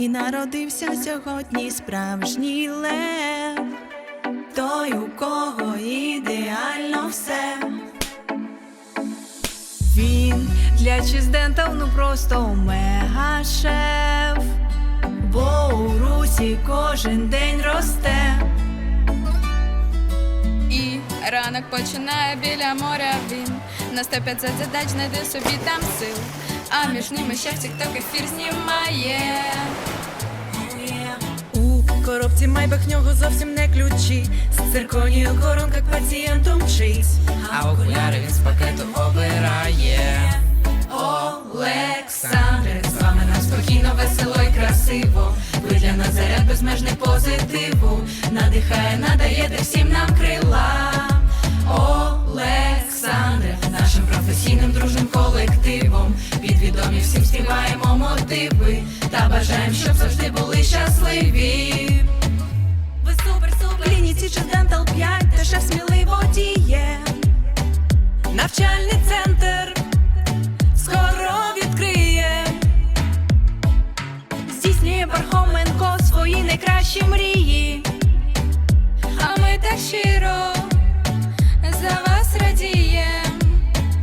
і народився сьогодні справжній лев, той, у кого ідеально все. Він для чиздентав ну просто мега шеф, бо у русі кожен день росте. І ранок починає біля моря він На 150 задач знайде собі там сил А між ними ще в тік-ток ефір знімає У коробці майбах нього зовсім не ключі. З цирконію коронка к пацієнту мчить. А окуляри він з пакету обирає. Олександре, з вами нам спокійно, весело і красиво. Ви для нас заряд безмежний позитиву. Надихає, надаєте всім мотиви та бажаємо, щоб завжди були щасливі. Ви супер, супер клініці чи Дентал 5 та шеф сміливо діє. Навчальний центр скоро відкриє. Здійснює Пархоменко свої найкращі мрії. А ми так щиро за вас радієм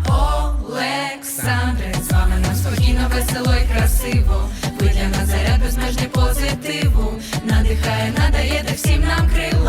Олександре, з вами нам спокійно, весело і красиво. Ви для нас заряд безмежний позитиву. Надихає, надаєте всім нам крила.